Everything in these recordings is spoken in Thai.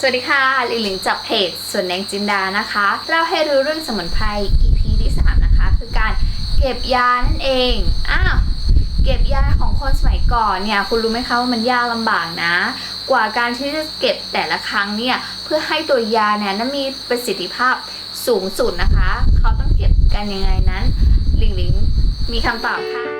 สวัสดีค่ะลิงลิงจากเพจส่วนแดงจินดานะคะเล่าให้รู้เรื่องสมุนไพร EP ที่3นะคะ คือการเก็บยานั่นเองอ้าวเก็บยาของคนสมัยก่อนเนี่ยคุณรู้ไหมคะว่ามันยากลำบากนะ กว่าการที่จะเก็บแต่ละครั้งเนี่ยเพื่อให้ตัวยาเนี่ยนั้นมีประสิทธิภาพสูงสุดนะคะ เขาต้องเก็บกันยังไงนั้นลิงลิงมีคำตอบค่ะ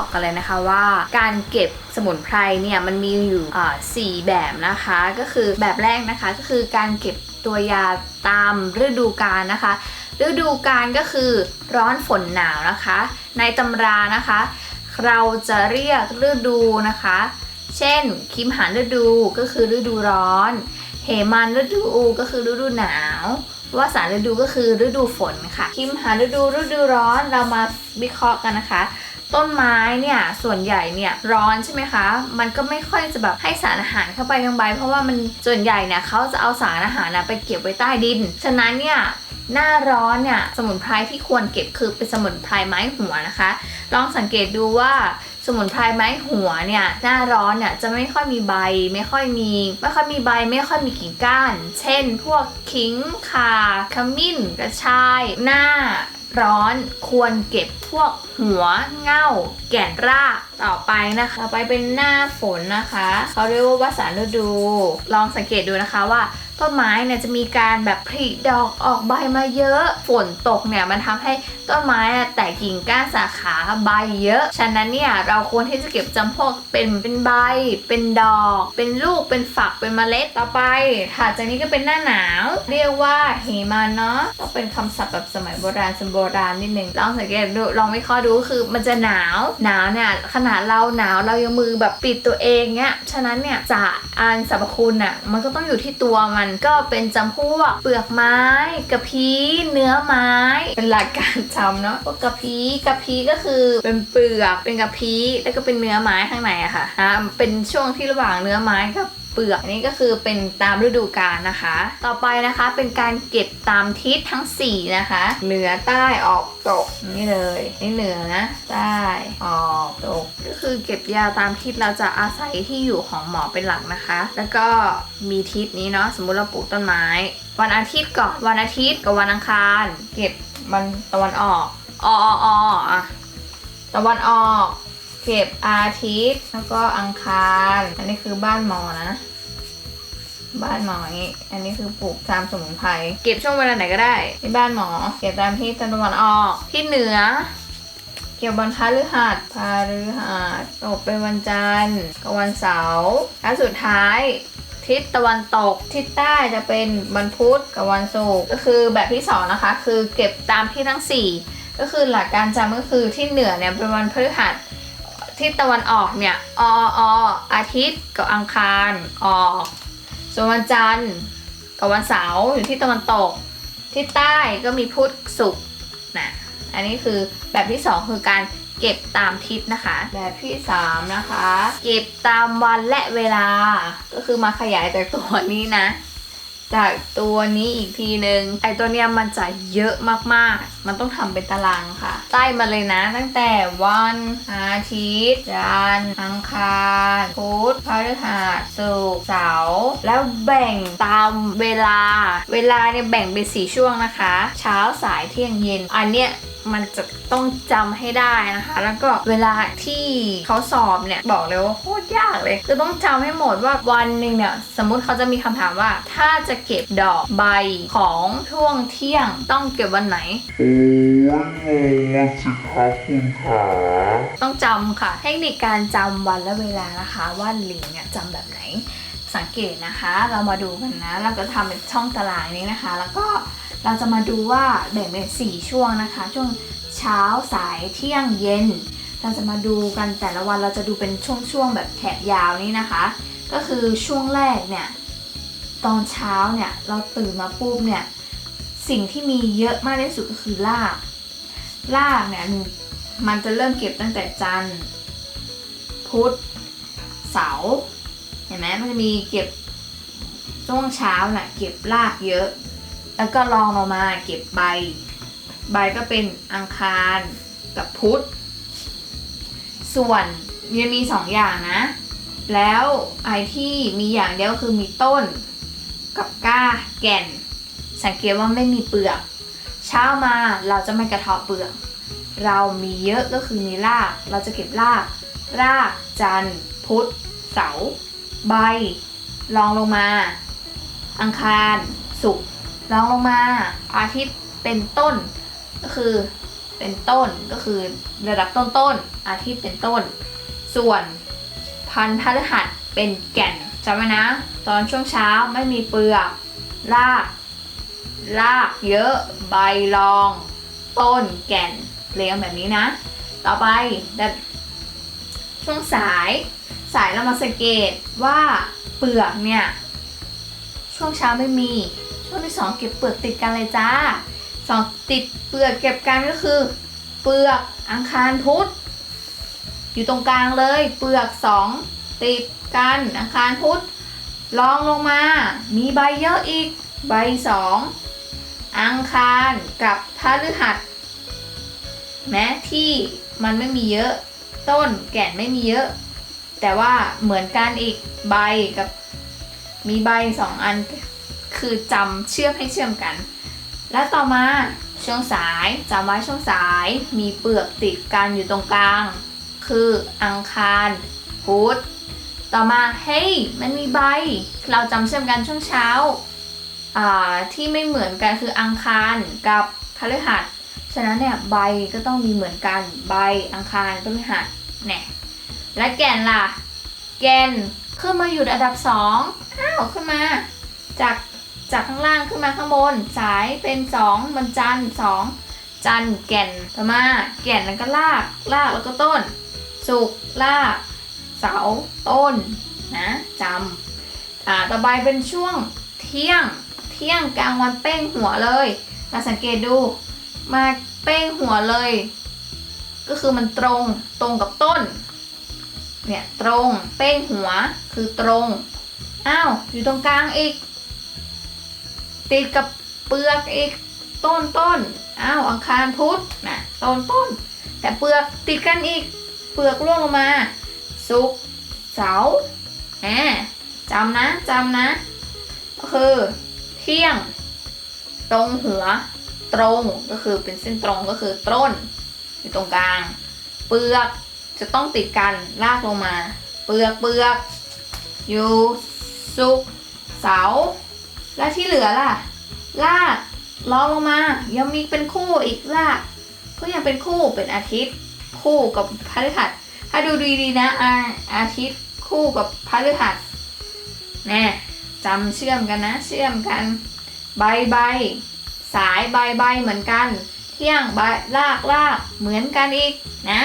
อกกันเลยนะคะว่า การเก็บสมุนไพรเนี่ยมันมีอยู่อ่าสี่แบบนะคะ ก็คือแบบแรกนะคะก็คือการเก็บตัวยาตามฤดูกาลนะคะ ฤดูกาลก็คือร้อนฝนหนาวนะคะ ในตำรานะคะ เราจะเรียกฤดูนะคะ เช่นคิมหานฤดูก็คือฤดูร้อน เหมันฤดูก็คือฤดูหนาววาสาฤดูก็คือฤดูฝนค่ะคิมหานฤดูฤดูร้อนเรามาวิเคราะห์กันนะคะ ต้นไม้เนี่ยส่วนใหญ่เนี่ยร้อนใช่ไหมคะ มันก็ไม่ค่อยจะแบบให้สารอาหารเข้าไปทั้งใบ เพราะว่ามันส่วนใหญ่เนี่ยเขาจะเอาสารอาหารนะไปเก็บไว้ใต้ดิน ฉะนั้นเนี่ยหน้าร้อนเนี่ยสมุนไพรที่ควรเก็บคือเป็นสมุนไพรไม้หัวนะคะ ลองสังเกตดูว่าสมุนไพรไม้หัวเนี่ยหน้าร้อนเนี่ยจะไม่ค่อยมีใบ ไม่ค่อยมีไม่ค่อยมีใบ ไม่ค่อยมีกิ่งก้าน เช่น พวกขิงข่าขมิ้น กระชาย หน้า ร้อนควรเก็บพวกหัวเง่า แก่นรากต่อไปนะคะ ต่อไปเป็นหน้าฝนนะคะ เขาเรียกว่าวาสาฤดู ลองสังเกตดูนะคะว่า ต้นไม้เนี่ยจะมีการแบบผลิดอกออกใบมาเยอะ ฝนตกเนี่ยมันทำให้ต้นไม้อะแตกกิ่งก้านสาขาใบเยอะ ฉะนั้นเนี่ยเราควรที่จะเก็บจำพวกเป็นเป็นใบ เป็นดอก เป็นลูก เป็นฝัก เป็นเมล็ดต่อไปถัดจากนี้ก็เป็นหน้าหนาว เรียกว่าเหมันเนาะต้องเป็นคำศัพท์แบบสมัยโบราณสมโบราณนิดนึงลองสังเกตดูลองวิเคราะห์ดูคือมันจะหนาวหนาวเนี่ยขนาดเราหนาวเรายังมือแบบปิดตัวเองเนี่ยฉะนั้นเนี่ยจะอ่านสรรพคุณอะมันก็ต้องอยู่ที่ตัวมันก็เป็นจำพวกเปลือกไม้กระพี้เนื้อไม้ เป็นหลักการจำเนาะพวกกระพี้กระพี้ก็คือเป็นเปลือกเป็นกระพี้แล้วก็เป็นเนื้อไม้ข้างในอะค่ะอ่าเป็นช่วงที่ระหว่างเนื้อไม้กับเปลือกนนี้ก็คือเป็นตามฤดูกาลนะคะ ต่อไปนะคะเป็นการเก็บตามทิศทั้ง 4 นะคะ เหนือใต้ออกตกนี่เลยนี่เหนือนะใต้ออกตกก็คือเก็บยาตามทิศเราจะอาศัยที่อยู่ของหมอเป็นหลักนะคะ แล้วก็มีทิศนี้เนาะสมมุติเราปลูกต้นไม้ วันอาทิตย์ก่อนวันอาทิตย์กับวันอังคาร เก็บวันตะวันออกอออออะตะวันออก เก็บอาทิตย์แล้วก็อังคาร อันนี้คือบ้านหมอนะ บ้านหมออย่างงี้อันนี้คือปลูกตามสมุนไพร เก็บช่วงเวลาไหนก็ได้ที่บ้านหมอ เก็บตามที่ตะวันออก ที่เหนือ เก็บวันพฤหัสพฤหัสตกเป็นวันจันทร์กับวันเสาร์และสุดท้ายทิศตะวันตกทิศใต้จะเป็นวันพุธกับวันศุกร์ก็คือแบบที่สองนะคะ คือเก็บตามที่ทั้งสี่ก็คือหลักการจำก็คือที่เหนือเนี่ยเป็นวันพฤหัส ทิศตะวันออกเนี่ยออออาทิตย์กับอังคารออกส่วนวันจันทร์กับวันเสาร์อยู่ที่ตะวันตกทิศใต้ก็มีพุธศุกร์นะอันนี้คือแบบที่ 2 คือการเก็บตามทิศนะคะ แบบที่ 3 นะคะ เก็บตามวันและเวลาก็คือมาขยายจากตัวนี้นะ จากตัวนี้อีกทีหนึ่งไอตัวเนี้ยมันจะเยอะมากๆ มันต้องทำเป็นตารางค่ะไล่มาเลยนะตั้งแต่วันอาทิตย์จันทร์อังคารพุธพฤหัสศุกร์เสาร์แล้วแบ่งตามเวลา เวลาเนี่ยแบ่งเป็นสี่ช่วงนะคะ เช้าสายเที่ยงเย็น อันเนี้ยมันจะต้องจำให้ได้นะคะ แล้วก็เวลาที่เขาสอบเนี่ยบอกเลยว่าโคตรยากเลย คือต้องจำให้หมดว่าวันหนึ่งเนี่ยสมมุติเขาจะมีคำถามว่า ถ้าจะเก็บดอกใบของช่วงเที่ยงต้องเก็บวันไหน โอ้ยงงสิคะคุณขาต้องจำค่ะ เทคนิคการจำวันและเวลานะคะว่าลิงเนี่ยจำแบบไหน สังเกตนะคะ เรามาดูกันนะ เราก็ทำเป็นช่องตารางนี้นะคะ แล้วก็เราจะมาดูว่าแบ่งเป็นสี่ช่วงนะคะ ช่วงเช้าสายเที่ยงเย็น เราจะมาดูกันแต่ละวันเราจะดูเป็นช่วงๆแบบแถบยาวนี้นะคะ ก็คือช่วงแรกเนี่ย ตอนเช้าเนี่ยเราตื่นมาปุ๊บเนี่ยสิ่งที่มีเยอะมากที่สุดก็คือรากรากเนี่ยมันจะเริ่มเก็บตั้งแต่จันทร์พุธเสาร์เห็นไหมมันจะมีเก็บช่วงเช้าน่ะเก็บรากเยอะ แล้วก็ลองลงมาเก็บใบ ใบก็เป็นอังคารกับพุธส่วนมันมีสองอย่างนะ แล้วไอที่มีอย่างเดียวคือมีต้น กับก้าแก่น สังเกตว่าไม่มีเปลือก เช้ามาเราจะไม่กระเทาะเปลือก เรามีเยอะก็คือมีราก เราจะเก็บราก ราก จันทร์พุธเสาร์ใบรองลงมา อังคารศุกร์รองลงมา อาทิตย์เป็นต้นก็คือเป็นต้นก็คือระดับต้นๆอาทิตย์เป็นต้น ส่วนพันธุ์พฤหัสเป็นแก่น จำไว้นะ ตอนช่วงเช้าไม่มีเปลือกรากรากเยอะ ใบรอง ต้นแก่นเรียงแบบนี้นะ ต่อไปช่วงสายสายเรามาสังเกตว่าเปลือกเนี่ย ช่วงเช้าไม่มี ช่วงที่สองเก็บเปลือกติดกันเลยจ้าสองติดเปลือกเก็บกันก็คือ เปลือกอังคารพุธอยู่ตรงกลางเลย เปลือกสอง ติดกันอังคารพุธลองลงมา มีใบเยอะอีก ใบสองอังคารกับพฤหัสแม้ที่มันไม่มีเยอะ ต้นแก่นไม่มีเยอะ แต่ว่าเหมือนกันอีกใบกับ มีใบสองอัน คือจำเชื่อมให้เชื่อมกัน แล้วต่อมาช่วงสายจำไว้ช่วงสายมีเปลือกติดกันอยู่ตรงกลาง คืออังคารพุธ ต่อมาเฮ้ยมันมีใบ เราจำเชื่อมกันช่วงเช้าที่ไม่เหมือนกันคืออังคารกับพฤหัส ฉะนั้นเนี่ยใบก็ต้องมีเหมือนกันใบอังคารพฤหัสเนี่ยและแก่นล่ะ แก่นขึ้นมาอยู่อันดับสองอ้าวขึ้นมา จากจากข้างล่างขึ้นมาข้างบน สายเป็นสองมันจันสองจันแก่นต่อมา แก่นแล้วก็ลากลากแล้วก็ต้น สุกลาก เสาต้นนะจำอ่าต่อไปเป็นช่วงเที่ยงเที่ยงกลางวันเป้งหัวเลยมาสังเกตดูมาเป้งหัวเลย ก็คือมันตรงตรงกับต้นเนี่ยตรงเป้งหัวคือตรงอ้าวอยู่ตรงกลางอีก ติดกับเปลือกอีกต้นต้นอ้าวอังคารพุธนะต้นต้นแต่เปลือกติดกันอีกเปลือกร่วงลงมา ศุกร์เสาร์แหมจำนะจำนะ ก็คือ เที่ยง ตรงหัว ตรงก็คือเป็นเส้นตรงก็คือต้น อยู่ตรงกลาง เปลือกจะต้องติดกันลากลงมา เปลือกเปลือกอยู่สุกเสาและที่เหลือล่ะ ลากล้อลงมา ยังมีเป็นคู่อีกลาก ก็ยังเป็นคู่เป็นอาทิตย์ คู่กับพฤหัส ถ้าดูดีๆนะอาอาทิตย์คู่กับพฤหัสแน่จำเชื่อมกันนะ เชื่อมกัน ใบใบ สายใบใบเหมือนกัน เที่ยงใบลากลากเหมือนกันอีกนะ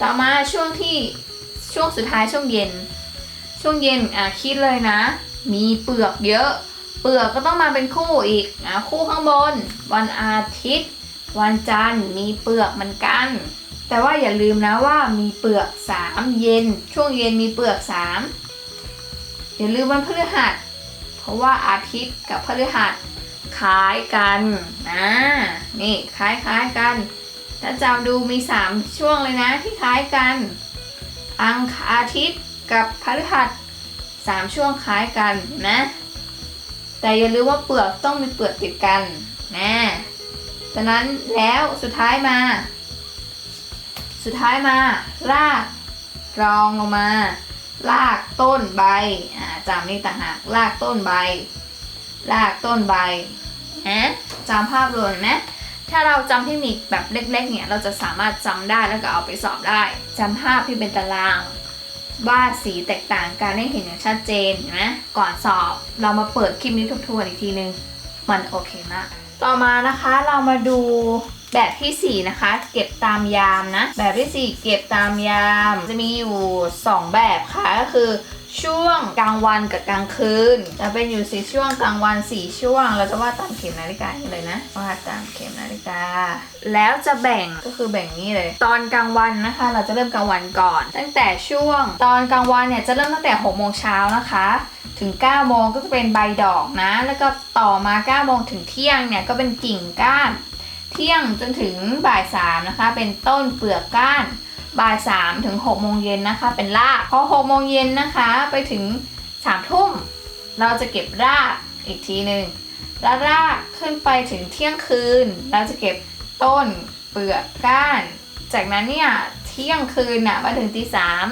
ต่อมาช่วงที่ช่วงสุดท้ายช่วงเย็น ช่วงเย็นอะคิดเลยนะ มีเปลือกเยอะ เปลือกก็ต้องมาเป็นคู่อีกอะคู่ข้างบน วันอาทิตย์ วันจันทร์มีเปลือกเหมือนกัน แต่ว่าอย่าลืมนะว่ามีเปลือกสามเย็น ช่วงเย็นมีเปลือกสามอย่าลืมวันพฤหัส เพราะว่าอาทิตย์กับพฤหัสคล้ายกันนะนี่คล้ายคล้ายกันถ้าจำดูมี 3 ช่วงเลยนะที่คล้ายกัน อังคารอาทิตย์กับพฤหัสสามช่วงคล้ายกันนะ แต่อย่าลืมว่าเปลือกต้องมีเปลือกติดกันนะ ฉะนั้นแล้วสุดท้ายมา สุดท้ายมา รากรองลงมา รากต้นใบอ่าจำนี่ต่างหากรากต้นใบ รากต้นใบนะจำภาพรวมนะถ้าเราจำเทคนิคแบบเล็ก ๆ เนี่ย เราจะสามารถจำได้แล้วก็เอาไปสอบได้จำภาพที่เป็นตารางวาดสีแตกต่างกันให้เห็นอย่างชัดเจนเห็นไหมก่อนสอบเรามาเปิดคลิปนี้ทบทวนอีกทีนึง มันโอเคมาก ต่อมานะคะเรามาดูแบบที่ 4 นะคะ เก็บตามยามนะ แบบที่ 4 เก็บตามยามจะมีอยู่ 2 แบบค่ะก็คือ ช่วงกลางวันกับกลางคืน จะเป็นอยู่สี่ช่วงกลางวันสี่ช่วง เราจะวาดตามเข็มนาฬิกาอย่างนี้เลยนะวาดตามเข็มนาฬิกา แล้วจะแบ่งก็คือแบ่งนี้เลย ตอนกลางวันนะคะ เราจะเริ่มกลางวันก่อน ตั้งแต่ช่วง ตอนกลางวันเนี่ยจะเริ่มตั้งแต่6โมงเช้านะคะถึง9โมงก็จะเป็นใบดอกนะ แล้วก็ต่อมา9โมงถึงเที่ยงเนี่ยก็เป็นกิ่งก้าน เที่ยงจนถึงบ่ายสามนะคะ เป็นต้นเปลือกก้าน บ่ายสามถึง6โมงเย็นนะคะ เป็นรากพอ6โมงเย็นนะคะไปถึง3ทุ่มเราจะเก็บรากอีกทีหนึ่งแล้วรากขึ้นไปถึงเที่ยงคืน เราจะเก็บต้นเปลือกก้าน จากนั้นเนี่ยเที่ยงคืนน่ะมาถึงตีสาม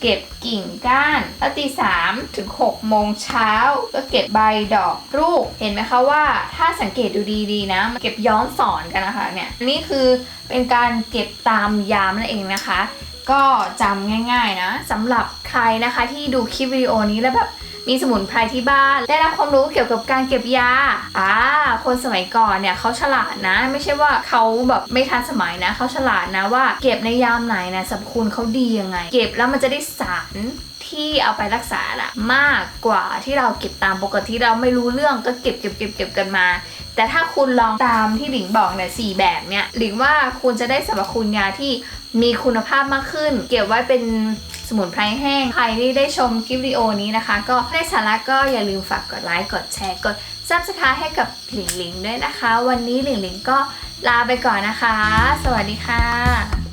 เก็บกิ่งก้านแล้วตีสามถึง6โมงเช้า ก็เก็บใบดอกลูก เห็นไหมคะว่าถ้าสังเกตดูดีๆนะมันเก็บย้อนสอนกันนะคะเนี่ยนี่คือเป็นการเก็บตามยามนั่นเองนะคะ ก็จำง่าย ๆนะสำหรับใครนะคะที่ดูคลิปวิดีโอนี้แล้วแบบ มีสมุนไพรที่บ้าน ได้รับความรู้เกี่ยวกับการเก็บยาอ่าคนสมัยก่อนเนี่ยเขาฉลาดนะ ไม่ใช่ว่าเขาแบบไม่ทันสมัยนะเขาฉลาดนะว่า เก็บในยามไหนนะสรรพคุณเขาดียังไง เก็บแล้วมันจะได้สารที่เอาไปรักษาละมากกว่าที่เราเก็บตามปกติเราไม่รู้เรื่องก็เก็บเก็บเก็บเก็บกันมา แต่ถ้าคุณลองตามที่หลิงบอกเนี่ยสี่แบบเนี่ยหลิงว่าคุณจะได้สรรพคุณยาที่มีคุณภาพมากขึ้น เก็บไว้เป็น สมุนไพรแห้ง ใครที่ได้ชมคลิปวิดีโอนี้นะคะ ก็ได้สาระก็อย่าลืมฝากกดไลค์กดแชร์กดซับสไครต์ให้กับหลิงหลิงด้วยนะคะ วันนี้หลิงหลิงก็ลาไปก่อนนะคะ สวัสดีค่ะ